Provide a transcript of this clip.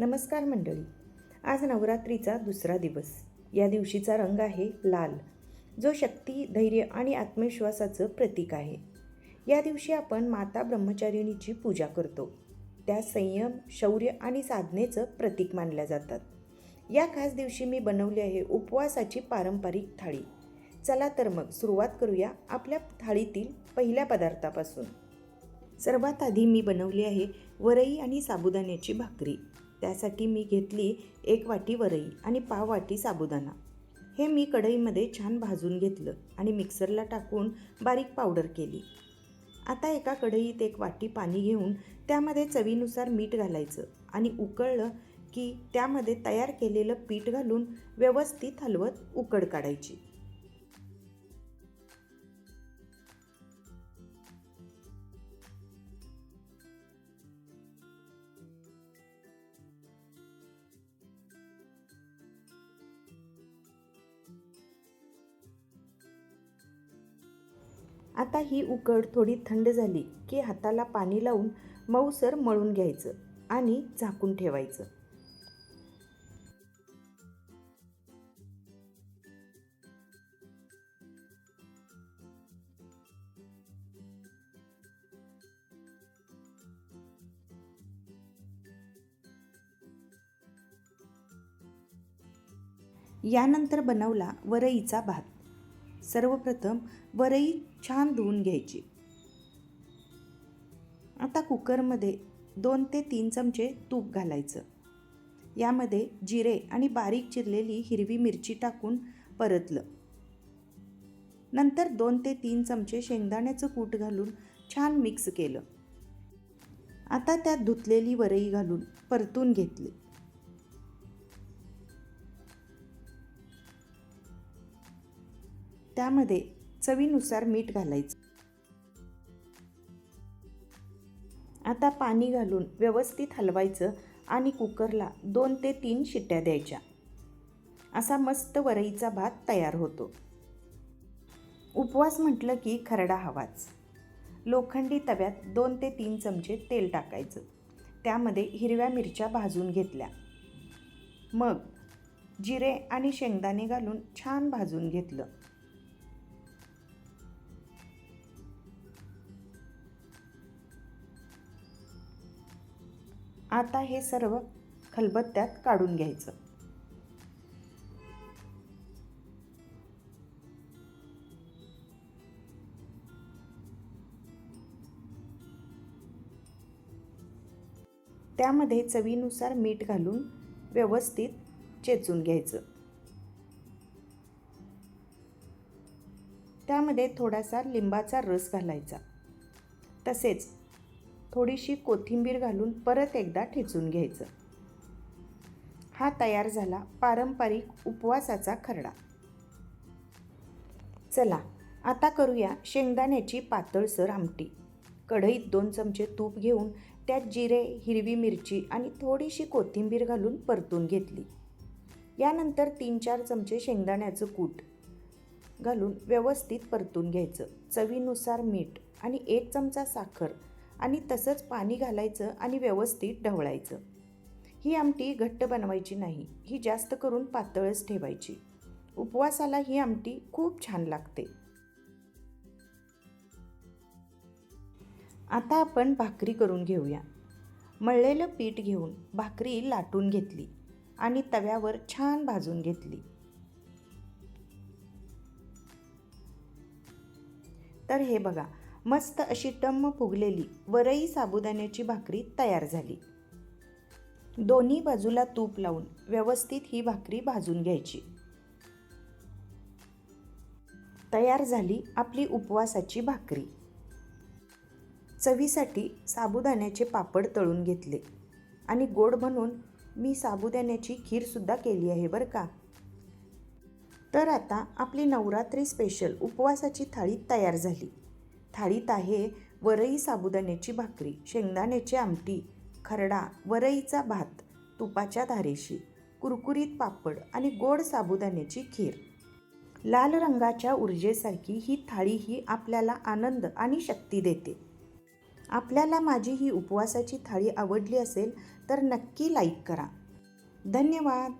नमस्कार मंडळी. आज नवरात्रीचा दुसरा दिवस. या दिवशीचा रंग आहे लाल जो शक्ती धैर्य आणि आत्मविश्वासाचं प्रतीक आहे. या दिवशी आपण माता ब्रह्मचारिणीची पूजा करतो. त्या संयम शौर्य आणि साधनेचं प्रतीक मानल्या जातात. या खास दिवशी मी बनवली आहे उपवासाची पारंपरिक थाळी. चला तर मग सुरुवात करूया आपल्या थाळीतील पहिल्या पदार्थापासून. सर्वात आधी मी बनवली आहे वरई आणि साबुदाण्याची भाकरी. त्यासाठी मी घेतली एक वाटी वरई आणि पाव वाटी साबुदाणा. हे मी कढईमध्ये छान भाजून घेतलं आणि मिक्सरला टाकून बारीक पावडर केली. आता एका कढईत एक वाटी पाणी घेऊन त्यामध्ये चवीनुसार मीठ घालायचं आणि उकळलं की त्यामध्ये तयार केलेलं पीठ घालून व्यवस्थित हलवत उकड काढायची. आता ही उकड थोडी थंड झाली की हाताला पाणी लावून मऊसर मळून घ्यायचं आणि झाकून ठेवायचं. यानंतर बनवला वरईचा भात. सर्वप्रथम वरई छान धुवून घ्यायची. आता कुकरमध्ये दोन ते तीन चमचे तूप घालायचं. यामध्ये जिरे आणि बारीक चिरलेली हिरवी मिरची टाकून परतलं. नंतर दोन ते तीन चमचे शेंगदाण्याचं कूट घालून छान मिक्स केलं. आता त्यात धुतलेली वरई घालून परतून घेतली. त्यामध्ये चवीनुसार मीठ घालायचं. आता पाणी घालून व्यवस्थित हलवायचं आणि कुकरला दोन ते तीन शिट्ट्या द्यायच्या. असा मस्त वरईचा भात तयार होतो. उपवास म्हटलं की खरडा हवाच. लोखंडी तव्यात दोन ते तीन चमचे तेल टाकायचं. त्यामध्ये हिरव्या मिरच्या भाजून घेतल्या. मग जिरे आणि शेंगदाणे घालून छान भाजून घेतलं. आता हे सर्व खलबत्त्यात काढून घ्यायचं. त्यामध्ये चवीनुसार मीठ घालून व्यवस्थित चेचून घ्यायचं. त्यामध्ये थोडासा लिंबाचा रस घालायचा. तसेच थोडीशी कोथिंबीर घालून परत एकदा ठेचून घ्यायचं. हा तयार झाला पारंपरिक उपवासाचा खरडा. चला आता करूया शेंगदाण्याची पातळसर आमटी. कढईत दोन चमचे तूप घेऊन त्यात जिरे हिरवी मिरची आणि थोडीशी कोथिंबीर घालून परतून घेतली. यानंतर तीन चार चमचे शेंगदाण्याचं कूट घालून व्यवस्थित परतून घ्यायचं. चवीनुसार मीठ आणि एक चमचा साखर आणि तसंच पाणी घालायचं आणि व्यवस्थित ढवळायचं. ही आमटी घट्ट बनवायची नाही ही जास्त करून पातळच ठेवायची. उपवासाला ही आमटी खूप छान लागते. आता आपण भाकरी करून घेऊया. मळलेलं पीठ घेऊन भाकरी लाटून घेतली आणि तव्यावर छान भाजून घेतली. तर हे बघा मस्त अशी टम्म फुगलेली वरई साबुदाण्याची भाकरी तयार झाली. दोन्ही बाजूला तूप लावून व्यवस्थित ही भाकरी भाजून घ्यायची. तयार झाली आपली उपवासाची भाकरी. चवीसाठी साबुदाण्याचे पापड तळून घेतले. आणि गोड म्हणून मी साबुदाण्याची खीरसुद्धा केली आहे बरं का? तर आता आपली नवरात्री स्पेशल उपवासाची थाळी तयार झाली. थाळीत आहे वरई साबुदाण्याची भाकरी शेंगदाण्याची आमटी खरडा वरईचा भात तुपाच्या धारेशी कुरकुरीत पापड आणि गोड साबुदाण्याची खीर. लाल रंगाच्या ऊर्जेसारखी ही थाळी ही आपल्याला आनंद आणि शक्ती देते. आपल्याला माझी ही उपवासाची थाळी आवडली असेल तर नक्की लाईक करा. धन्यवाद.